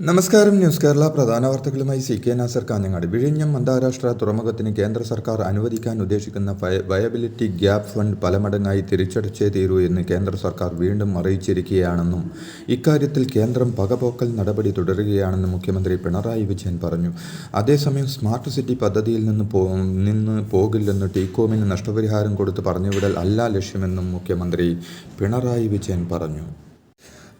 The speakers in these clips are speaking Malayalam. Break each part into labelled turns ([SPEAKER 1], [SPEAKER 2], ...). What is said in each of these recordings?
[SPEAKER 1] നമസ്കാരം ന്യൂസ് കേരള. പ്രധാന വാർത്തകളുമായി സി കെ നാസർ കാഞ്ഞങ്ങാട്. വിഴിഞ്ഞം അന്താരാഷ്ട്ര തുറമുഖത്തിന് കേന്ദ്ര സർക്കാർ അനുവദിക്കാൻ ഉദ്ദേശിക്കുന്ന വയ- വയബിലിറ്റി ഗ്യാപ് ഫണ്ട് പല മടങ്ങായി തിരിച്ചടച്ചേ തീരൂ എന്ന് കേന്ദ്ര സർക്കാർ വീണ്ടും അറിയിച്ചിരിക്കുകയാണെന്നും ഇക്കാര്യത്തിൽ കേന്ദ്രം പകപോക്കൽ നടപടി തുടരുകയാണെന്നും മുഖ്യമന്ത്രി പിണറായി വിജയൻ പറഞ്ഞു. അതേസമയം സ്മാർട്ട് സിറ്റി പദ്ധതിയിൽ നിന്ന് പോ നിന്ന് പോകില്ലെന്ന് ടീകോമിന് നഷ്ടപരിഹാരം കൊടുത്ത് പറഞ്ഞുവിടൽ അല്ല ലക്ഷ്യമെന്നും മുഖ്യമന്ത്രി പിണറായി വിജയൻ പറഞ്ഞു.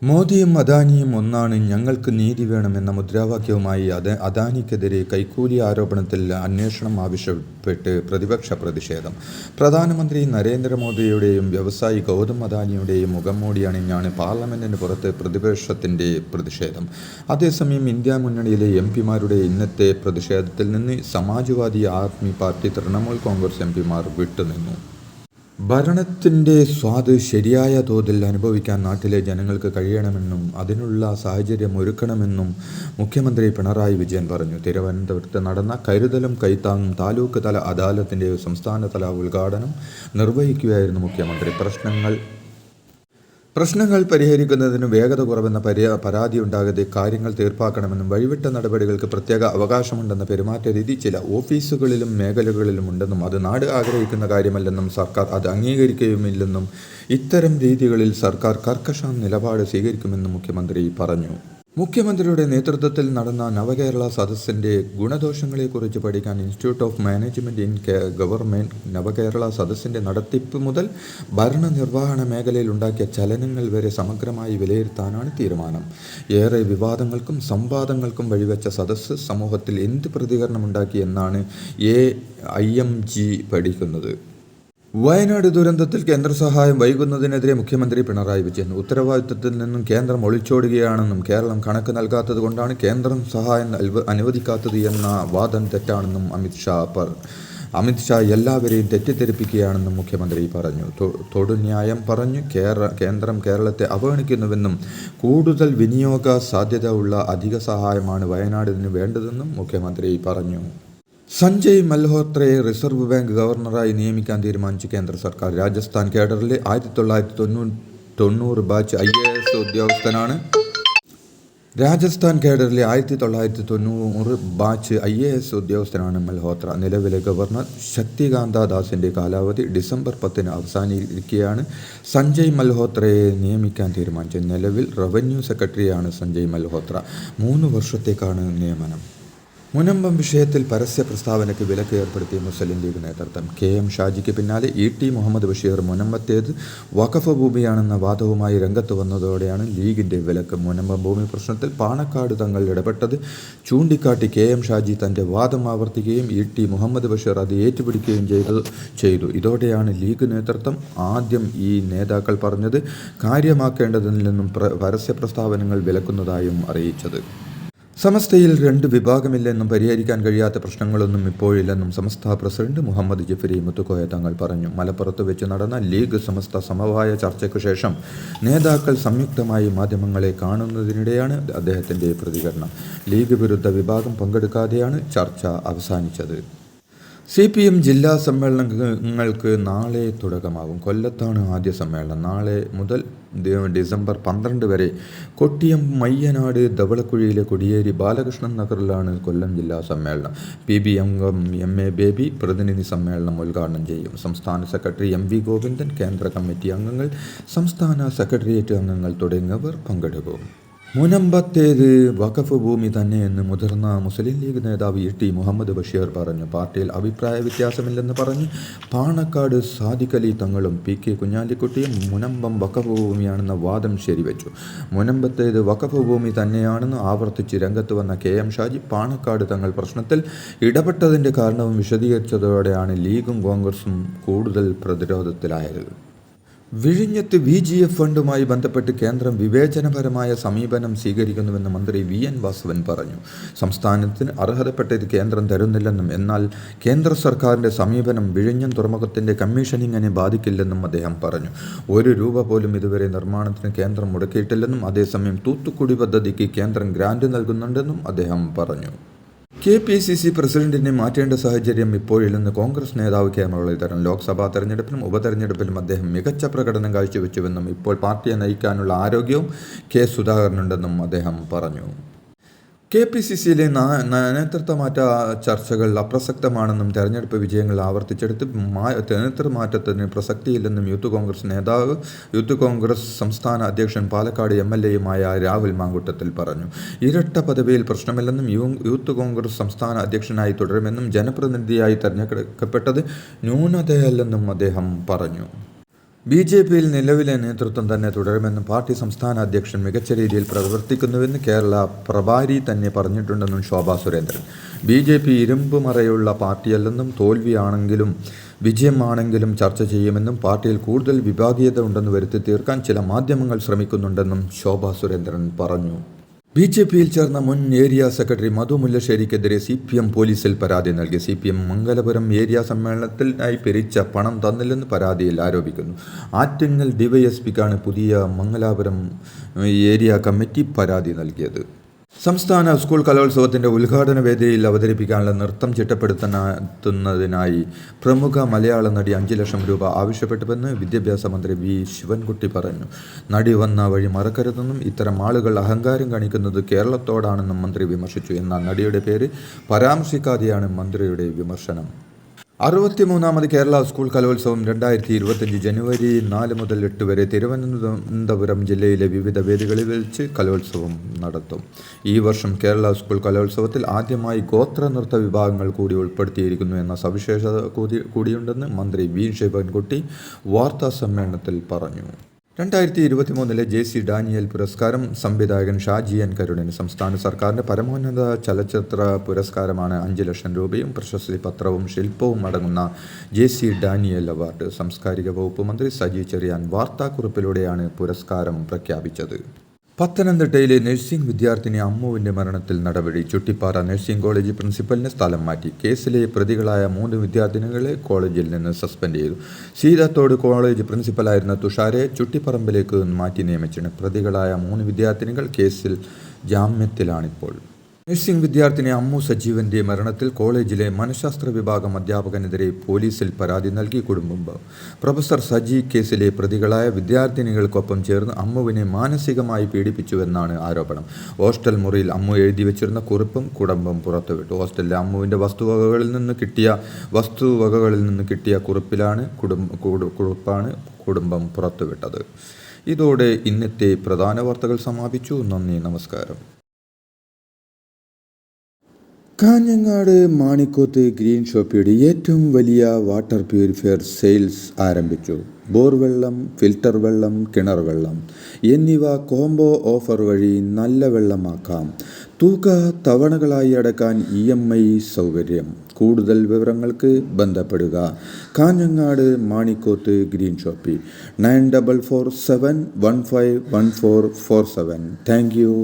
[SPEAKER 1] മോദിയും അദാനിയും ഒന്നാണ് ഞങ്ങൾക്ക് നീതി വേണമെന്ന മുദ്രാവാക്യവുമായി അദ അദാനിക്കെതിരെ കൈക്കൂലി ആരോപണത്തിൽ അന്വേഷണം ആവശ്യപ്പെട്ട് പ്രതിപക്ഷ പ്രതിഷേധം. പ്രധാനമന്ത്രി നരേന്ദ്രമോദിയുടെയും വ്യവസായി ഗൗതം അദാനിയുടെയും മുഖം മൂടി അണിഞ്ഞാണ് പാർലമെന്റിന് പുറത്ത് പ്രതിപക്ഷത്തിന്റെ പ്രതിഷേധം. അതേസമയം ഇന്ത്യ മുന്നണിയിലെ എം പിമാരുടെ ഇന്നത്തെ പ്രതിഷേധത്തിൽ നിന്ന് സമാജ്വാദി ആദ്മി പാർട്ടി തൃണമൂൽ കോൺഗ്രസ് എം പിമാർ വിട്ടുനിന്നു. ഭരണത്തിന്റെ സ്വാദ് ശരിയായ തോതിൽ അനുഭവിക്കാൻ നാട്ടിലെ ജനങ്ങൾക്ക് കഴിയണമെന്നും അതിനുള്ള സാഹചര്യം ഒരുക്കണമെന്നും മുഖ്യമന്ത്രി പിണറായി വിജയൻ പറഞ്ഞു. തിരുവനന്തപുരത്ത് നടന്ന കരുതലും കൈത്താങ്ങും താലൂക്ക് തല അദാലത്തിന്റെ സംസ്ഥാനതല ഉദ്ഘാടനം നിർവഹിക്കുകയായിരുന്നു മുഖ്യമന്ത്രി. പ്രശ്നങ്ങൾ പ്രശ്നങ്ങൾ പരിഹരിക്കുന്നതിന് വേഗത കുറവെന്ന പരി പരാതി ഉണ്ടാകാതെ കാര്യങ്ങൾ തീർപ്പാക്കണമെന്നും വഴിവിട്ട നടപടികൾക്ക് പ്രത്യേക അവകാശമുണ്ടെന്ന പെരുമാറ്റ രീതി ചില ഓഫീസുകളിലും മേഖലകളിലും ഉണ്ടെന്നും അത് നാട് ആഗ്രഹിക്കുന്ന കാര്യമല്ലെന്നും സർക്കാർ അത് അംഗീകരിക്കുകയുമില്ലെന്നും ഇത്തരം രീതികളിൽ സർക്കാർ കർക്കശ നിലപാട് സ്വീകരിക്കുമെന്നും മുഖ്യമന്ത്രി പറഞ്ഞു. മുഖ്യമന്ത്രിയുടെ നേതൃത്വത്തിൽ നടന്ന നവകേരള സദസ്സിന്റെ ഗുണദോഷങ്ങളെക്കുറിച്ച് പഠിക്കാൻ institute of management in government Navakerala സദസ്സിന്റെ നടത്തിപ്പ് മുതൽ ഭരണനിർവഹണ മേഖലയിൽ ഉണ്ടാക്കിയ ചലനങ്ങൾ വരെ സമഗ്രമായി വിലയിരുത്താനാണ് തീരുമാനം. ഏറെ വിവാദങ്ങൾക്കും സംവാദങ്ങൾക്കും വഴിവെച്ച സദസ്സ് സമൂഹത്തിൽ എന്ത് പ്രതികരണമുണ്ടാക്കി എന്നാണ് എ ഐ എം ജി പഠിക്കുന്നത്. വയനാട് ദുരന്തത്തിൽ കേന്ദ്ര സഹായം വൈകുന്നതിനെതിരെ മുഖ്യമന്ത്രി പിണറായി വിജയൻ. ഉത്തരവാദിത്തത്തിൽ നിന്നും കേന്ദ്രം ഒളിച്ചോടുകയാണെന്നും കേരളം കണക്ക് നൽകാത്തത് കൊണ്ടാണ് കേന്ദ്രം സഹായം അനുവദിക്കാത്തത് എന്ന വാദം തെറ്റാണെന്നും അമിത്ഷാ അമിത് അമിത്ഷാ എല്ലാവരെയും തെറ്റിദ്ധരിപ്പിക്കുകയാണെന്നും മുഖ്യമന്ത്രി പറഞ്ഞു. തൊടുന്യായം പറഞ്ഞു കേര കേന്ദ്രം കേരളത്തെ അവഗണിക്കുന്നുവെന്നും കൂടുതൽ വിനിയോഗ സാധ്യത ഉള്ള അധിക സഹായമാണ് വയനാടിന് വേണ്ടതെന്നും മുഖ്യമന്ത്രി പറഞ്ഞു. സഞ്ജയ് മൽഹോത്രയെ റിസർവ് ബാങ്ക് ഗവർണറായി നിയമിക്കാൻ തീരുമാനിച്ചു കേന്ദ്ര സർക്കാർ. രാജസ്ഥാൻ കേഡറിലെ ആയിരത്തി തൊള്ളായിരത്തി തൊണ്ണൂറ് തൊണ്ണൂറ് ബാച്ച് ഐ എ എസ് ഉദ്യോഗസ്ഥനാണ്. രാജസ്ഥാൻ കേഡറിലെ ആയിരത്തി തൊള്ളായിരത്തി തൊണ്ണൂറ് ബാച്ച് ഐ എ എസ് ഉദ്യോഗസ്ഥനാണ് മൽഹോത്ര. നിലവിലെ ഗവർണർ ശക്തികാന്ത ദാസിന്റെ കാലാവധി ഡിസംബർ പത്തിന് അവസാനിക്കുകയാണ് സഞ്ജയ് മൽഹോത്രയെ നിയമിക്കാൻ തീരുമാനിച്ചത്. നിലവിൽ റവന്യൂ സെക്രട്ടറിയാണ് സഞ്ജയ് മൽഹോത്ര. മൂന്ന് വർഷത്തേക്കാണ് നിയമനം. മുനമ്പം വിഷയത്തിൽ പരസ്യ പ്രസ്താവനയ്ക്ക് വിലക്ക് ഏർപ്പെടുത്തിയ മുസ്ലിം ലീഗ് നേതൃത്വം കെ എം ഷാജിക്ക് പിന്നാലെ ഇ ടി മുഹമ്മദ് ബഷീർ മുനമ്പത്തേത് വഖഫ് ഭൂമിയാണെന്ന വാദവുമായി രംഗത്ത് വന്നതോടെയാണ് ലീഗിന്റെ വിലക്ക് മുനമ്പം ഭൂമി പ്രശ്നത്തിൽ പാണക്കാട് തങ്ങൾ ഇടപെട്ടത്. ചൂണ്ടിക്കാട്ടി കെ എം ഷാജി തന്റെ വാദം ആവർത്തിക്കുകയും ഇ ടി മുഹമ്മദ് ബഷീർ അത് ഏറ്റുപിടിക്കുകയും ചെയ്തു ചെയ്തു. ഇതോടെയാണ് ലീഗ് നേതൃത്വം ആദ്യം ഈ നേതാക്കൾ പറഞ്ഞത് കാര്യമാക്കേണ്ടതിൽ നിന്നും പരസ്യ പ്രസ്താവനകൾ വിലക്കുന്നതായും അറിയിച്ചത്. സമസ്തയിൽ രണ്ട് വിഭാഗമില്ലെന്നും പരിഹരിക്കാൻ കഴിയാത്ത പ്രശ്നങ്ങളൊന്നും ഇപ്പോഴില്ലെന്നും സമസ്ത പ്രസിഡന്റ് മുഹമ്മദ് ജഫരി മുത്തുക്കോയ തങ്ങൾ പറഞ്ഞു. മലപ്പുറത്ത് വെച്ച് നടന്ന ലീഗ് സമസ്ത സമവായ ചർച്ചയ്ക്കു ശേഷം നേതാക്കൾ സംയുക്തമായി മാധ്യമങ്ങളെ കാണുന്നതിനിടെയാണ് അദ്ദേഹത്തിന്റെ പ്രതികരണം. ലീഗ് വിരുദ്ധ വിഭാഗം പങ്കെടുക്കാതെയാണ് ചർച്ച അവസാനിച്ചത്. സി പി എം ജില്ലാ സമ്മേളനങ്ങൾക്ക് നാളെ തുടക്കമാകും. കൊല്ലത്താണ് ആദ്യ സമ്മേളനം. നാളെ മുതൽ ഡിസംബർ പന്ത്രണ്ട് വരെ കൊട്ടിയം മയ്യനാട് ധവളക്കുഴിയിലെ കൊടിയേരി ബാലകൃഷ്ണൻ നഗറിലാണ് കൊല്ലം ജില്ലാ സമ്മേളനം. പി ബി അംഗം എം എ ബേബി പ്രതിനിധി സമ്മേളനം ഉദ്ഘാടനം ചെയ്യും. സംസ്ഥാന സെക്രട്ടറി എം വി ഗോവിന്ദൻ കേന്ദ്ര കമ്മിറ്റി അംഗങ്ങൾ സംസ്ഥാന സെക്രട്ടേറിയറ്റ് അംഗങ്ങൾ തുടങ്ങിയവർ പങ്കെടുക്കും. മുനമ്പത്തേത് വഖഫ് ഭൂമി തന്നെയെന്ന് മുതിർന്ന മുസ്ലിം ലീഗ് നേതാവ് ഇ ടി മുഹമ്മദ് ബഷീർ പറഞ്ഞു. പാർട്ടിയിൽ അഭിപ്രായ വ്യത്യാസമില്ലെന്ന് പറഞ്ഞ് പാണക്കാട് സാദിഖലി തങ്ങളും പി കെ കുഞ്ഞാലിക്കുട്ടിയും മുനമ്പം വഖഫ് ഭൂമിയാണെന്ന വാദം ശരിവെച്ചു. മുനമ്പത്തേത് വഖഫ് ഭൂമി തന്നെയാണെന്ന് ആവർത്തിച്ച് രംഗത്ത് വന്ന കെ എം ഷാജി പാണക്കാട് തങ്ങൾ പ്രശ്നത്തിൽ ഇടപെട്ടതിന്റെ കാരണവും വിശദീകരിച്ചതോടെയാണ് ലീഗും കോൺഗ്രസും കൂടുതൽ പ്രതിരോധത്തിലായത്. വിഴിഞ്ഞത്ത് വി ജി എഫ് ഫണ്ടുമായി ബന്ധപ്പെട്ട് കേന്ദ്രം വിവേചനപരമായ സമീപനം സ്വീകരിക്കുന്നുവെന്ന് മന്ത്രി വി എൻ വാസവൻ പറഞ്ഞു. സംസ്ഥാനത്തിന് അർഹതപ്പെട്ടത് കേന്ദ്രം തരുന്നില്ലെന്നും എന്നാൽ കേന്ദ്ര സർക്കാരിന്റെ സമീപനം വിഴിഞ്ഞം തുറമുഖത്തിന്റെ കമ്മീഷനിങ്ങിനെ ബാധിക്കില്ലെന്നും അദ്ദേഹം പറഞ്ഞു. ഒരു രൂപ പോലും ഇതുവരെ നിർമ്മാണത്തിന് കേന്ദ്രം മുടക്കിയിട്ടില്ലെന്നും അതേസമയം തൂത്തുക്കുടി പദ്ധതിക്ക് കേന്ദ്രം ഗ്രാന്റ് നൽകുന്നുണ്ടെന്നും അദ്ദേഹം പറഞ്ഞു. കെ പി സി സി പ്രസിഡന്റിനെ മാറ്റേണ്ട സാഹചര്യം ഇപ്പോഴില്ലെന്ന് കോൺഗ്രസ് നേതാവ് കെ മുരളീധരൻ. ലോക്സഭാ തെരഞ്ഞെടുപ്പിലും ഉപതെരഞ്ഞെടുപ്പിലും അദ്ദേഹം മികച്ച പ്രകടനം കാഴ്ചവെച്ചുവെന്നും ഇപ്പോൾ പാർട്ടിയെ നയിക്കാനുള്ള ആരോഗ്യവും കെ സുധാകരനുണ്ടെന്നും അദ്ദേഹം പറഞ്ഞു. കെ പി സി സിയിലെ നേതൃത്വമാറ്റ ചർച്ചകൾ അപ്രസക്തമാണെന്നും തെരഞ്ഞെടുപ്പ് വിജയങ്ങൾ ആവർത്തിച്ചെടുത്ത് നേതൃമാറ്റത്തിന് പ്രസക്തിയില്ലെന്നും യൂത്ത് കോൺഗ്രസ് നേതാവ് യൂത്ത് കോൺഗ്രസ് സംസ്ഥാന അധ്യക്ഷൻ പാലക്കാട് എം എൽ എയുമായ രാഹുൽ മാങ്കുട്ടത്തിൽ പറഞ്ഞു. ഇരട്ട പദവിയിൽ പ്രശ്നമില്ലെന്നും യൂത്ത് കോൺഗ്രസ് സംസ്ഥാന അധ്യക്ഷനായി തുടരുമെന്നും ജനപ്രതിനിധിയായി തെരഞ്ഞെടുക്കപ്പെട്ടത് ന്യൂനതയല്ലെന്നും അദ്ദേഹം പറഞ്ഞു. ബി ജെ പിയിൽ നിലവിലെ നേതൃത്വം തന്നെ തുടരുമെന്നും പാർട്ടി സംസ്ഥാന അധ്യക്ഷൻ മികച്ച രീതിയിൽ പ്രവർത്തിക്കുന്നുവെന്ന് കേരള പ്രഭാരി തന്നെ പറഞ്ഞിട്ടുണ്ടെന്നും Shobha Surendran. B J P ഇരുമ്പ് മറയുള്ള പാർട്ടിയല്ലെന്നും തോൽവിയാണെങ്കിലും വിജയമാണെങ്കിലും ചർച്ച ചെയ്യുമെന്നും പാർട്ടിയിൽ കൂടുതൽ വിഭാഗീയത ഉണ്ടെന്ന് വരുത്തി തീർക്കാൻ ചില മാധ്യമങ്ങൾ ശ്രമിക്കുന്നുണ്ടെന്നും ശോഭാ സുരേന്ദ്രൻ പറഞ്ഞു. ബി ജെ പിയിൽ ചേർന്ന മുൻ ഏരിയ സെക്രട്ടറി മധു മുല്ലശ്ശേരിക്കെതിരെ സി പി എം പോലീസിൽ പരാതി നൽകി. C P M Mangalapuram area സമ്മേളനത്തിനായി പിരിച്ച പണം തന്നില്ലെന്ന് പരാതിയിൽ ആരോപിക്കുന്നു. ആറ്റിങ്ങൽ ഡിവൈഎസ്പിക്കാണ് പുതിയ മംഗലാപുരം ഏരിയ കമ്മിറ്റി പരാതി നൽകിയത്. സംസ്ഥാന സ്കൂൾ കലോത്സവത്തിന്റെ ഉദ്ഘാടന വേദിയിൽ അവതരിപ്പിക്കാനുള്ള നൃത്തം ചിട്ടപ്പെടുത്തുന്നതിനായി പ്രമുഖ മലയാള നടി അഞ്ച് ലക്ഷം രൂപ ആവശ്യപ്പെട്ടുവെന്ന് വിദ്യാഭ്യാസ മന്ത്രി വി ശിവൻകുട്ടി പറഞ്ഞു. നടി വന്ന വഴി മറക്കരുതെന്നും ഇത്തരം ആളുകൾ അഹങ്കാരം കാണിക്കുന്നത് കേരളത്തോടാണെന്നും മന്ത്രി വിമർശിച്ചു. എന്നാൽ നടിയുടെ പേര് പരാമർശിക്കാതെയാണ് മന്ത്രിയുടെ വിമർശനം. അറുപത്തിമൂന്നാമത് കേരള സ്കൂൾ കലോത്സവം രണ്ടായിരത്തി ഇരുപത്തഞ്ച് ജനുവരി നാല് മുതൽ എട്ട് വരെ തിരുവനന്തപുരം ജില്ലയിലെ വിവിധ വേദികളിൽ വെച്ച് കലോത്സവം നടത്തും. ഈ വർഷം കേരള സ്കൂൾ കലോത്സവത്തിൽ ആദ്യമായി ഗോത്ര നൃത്ത വിഭാഗങ്ങൾ കൂടി ഉൾപ്പെടുത്തിയിരിക്കുന്നു എന്ന സവിശേഷത കൂടി കൂടിയുണ്ടെന്ന് മന്ത്രി വി. ശിവൻകുട്ടി വാർത്താ സമ്മേളനത്തിൽ പറഞ്ഞു. രണ്ടായിരത്തി ഇരുപത്തിമൂന്നിലെ ജെ സി ഡാനിയൽ പുരസ്കാരം സംവിധായകൻ ഷാജി എൻ കരുണിന് സംസ്ഥാന സർക്കാരിന്റെ പരമോന്നത ചലച്ചിത്ര പുരസ്കാരമാണ് അഞ്ച് ലക്ഷം രൂപയും പ്രശസ്തി പത്രവും ശില്പവും അടങ്ങുന്ന ജെ സി ഡാനിയൽ അവാർഡ്. സാംസ്കാരിക വകുപ്പ് മന്ത്രി സജി ചെറിയാൻ വാർത്താക്കുറിപ്പിലൂടെയാണ് പുരസ്കാരം പ്രഖ്യാപിച്ചത്. പത്തനംതിട്ടയിലെ നഴ്സിംഗ് വിദ്യാർത്ഥിനി അമ്മുവിന്റെ മരണത്തിൽ നടപടി. ചുട്ടിപ്പാറ നഴ്സിംഗ് കോളേജ് പ്രിൻസിപ്പലിനെ സ്ഥലം മാറ്റി. കേസിലെ പ്രതികളായ മൂന്ന് വിദ്യാർത്ഥിനികളെ കോളേജിൽ നിന്ന് സസ്പെൻഡ് ചെയ്തു. സീതാത്തോട് കോളേജ് പ്രിൻസിപ്പലായിരുന്ന തുഷാരെ ചുട്ടിപ്പറമ്പിലേക്ക് മാറ്റി നിയമിച്ചിട്ടുണ്ട് പ്രതികളായ മൂന്ന് വിദ്യാർത്ഥിനികൾ കേസിൽ ജാമ്യത്തിലാണിപ്പോൾ. നഴ്സിംഗ് വിദ്യാർത്ഥിനി അമ്മു സജീവന്റെ മരണത്തിൽ കോളേജിലെ മനഃശാസ്ത്ര വിഭാഗം അധ്യാപകനെതിരെ പോലീസിൽ പരാതി നൽകി കുടുംബം. പ്രൊഫസർ സജി കേസിലെ പ്രതികളായ വിദ്യാർത്ഥിനികൾക്കൊപ്പം ചേർന്ന് അമ്മുവിനെ മാനസികമായി പീഡിപ്പിച്ചുവെന്നാണ് ആരോപണം. ഹോസ്റ്റൽ മുറിയിൽ അമ്മു എഴുതി വെച്ചിരുന്ന കുറിപ്പും കുടുംബം പുറത്തുവിട്ടു. ഹോസ്റ്റലിലെ അമ്മുവിന്റെ വസ്തുവകകളിൽ നിന്ന് കിട്ടിയ വസ്തുവകകളിൽ നിന്ന് കിട്ടിയ കുറിപ്പിലാണ് കുടുംബ കുറിപ്പാണ് കുടുംബം പുറത്തുവിട്ടത്. ഇതോടെ ഇന്നത്തെ പ്രധാന വാർത്തകൾ സമാപിച്ചു. നന്ദി നമസ്കാരം. കാഞ്ഞങ്ങാട് മാണിക്കോത്ത് ഗ്രീൻ ഷോപ്പിയുടെ ഏറ്റവും വലിയ വാട്ടർ പ്യൂരിഫയർ സെയിൽസ് ആരംഭിച്ചു. ബോർവെള്ളം ഫിൽട്ടർ വെള്ളം കിണർ വെള്ളം എന്നിവ കോംബോ ഓഫർ വഴി നല്ല വെള്ളമാക്കാം. തുക തവണകളായി അടക്കാൻ ഇ എം ഐ സൗകര്യം. കൂടുതൽ വിവരങ്ങൾക്ക് ബന്ധപ്പെടുക. Kanhangad Manikoth green shoppy. Nine double four seven one five one four four seven. Thank you.